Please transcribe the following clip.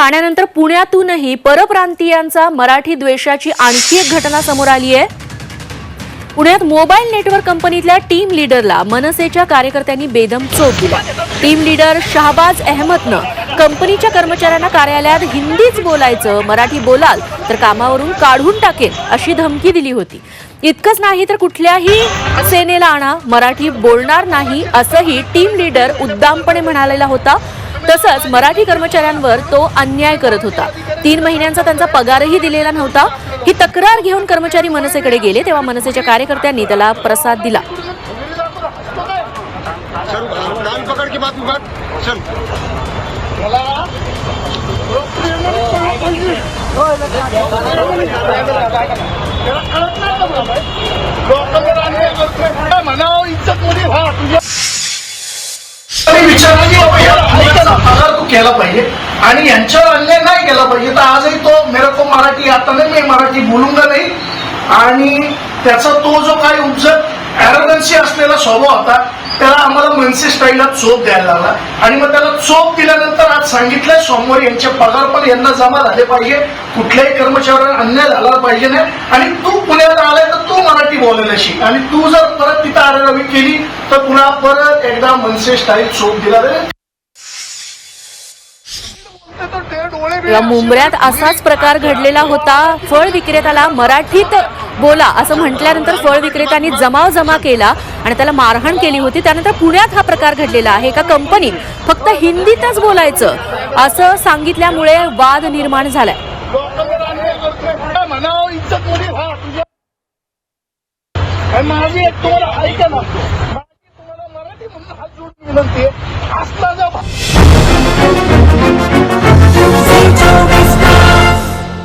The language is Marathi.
ठाण्यानंतर पुण्यातूनही परप्रांतीयांचा मराठी द्वेषाची आणखी एक घटना समोर आली आहे. पुण्यात मोबाईल नेटवर्क कंपनीतल्या टीम लीडरला मनसेच्या कार्यकर्त्यांनी बेदम चोप दिला. टीम लीडर शहबाज अहमदनं कंपनीच्या कर्मचाऱ्यांना कार्यालयात हिंदीच बोलायचं मराठी बोलाल तर कामावरून काढून टाकेल अशी धमकी दिली होती. इतकंच नाही तर कुठल्याही सेनेला आणा मराठी बोलणार नाही असंही टीम लीडर उद्दामपणे म्हणालेला होता. तसंच मराठी कर्मचाऱ्यांवर तो अन्याय करत होता तीन महिन्यांचा त्यांचा पगारही दिलेला नव्हता ही तक्रार घेऊन कर्मचारी मनसेकडे गेले तेव्हा मनसेच्या कार्यकर्त्यांनी त्याला प्रसाद दिला चल व्हा तुझ्या केला पाहिजे. आणि यांच्यावर अन्याय नाही केला पाहिजे. तर आजही तो मेरे को मराठी आता नाही मी मराठी बोलूंगा नाही? आणि त्याचा तो जो काही उपजत ऍरोगन्सी असलेला स्वभाव होता त्याला आम्हाला मनसे स्टाईलला चोप द्यायला लागला. आणि मग त्याला चोप दिल्यानंतर आज सांगितलंय सोमवारी यांचे पगार पण यांना जमा झाले पाहिजे. कुठल्याही कर्मचाऱ्यांना अन्याय झाला पाहिजे नाही. आणि तू पुण्यात आलाय तर तू मराठी बोलायला शिक. आणि तू जर परत तिथं आरेरावी केली तर पुन्हा परत एकदा मनसे स्टाईल चोप दिला जाईल. या मुंबऱ्यात असाच प्रकार घडलेला होता. फळ विक्रेत्याला मराठीत बोला असं म्हटल्यानंतर फळ विक्रेत्यांनी जमाव जमा केला आणि त्याला मारहाण केली होती. त्यानंतर पुण्यात हा प्रकार घडलेला आहे. एका कंपनीत फक्त हिंदीतच बोलायचं असं सांगितल्यामुळे वाद निर्माण झालाय. माझी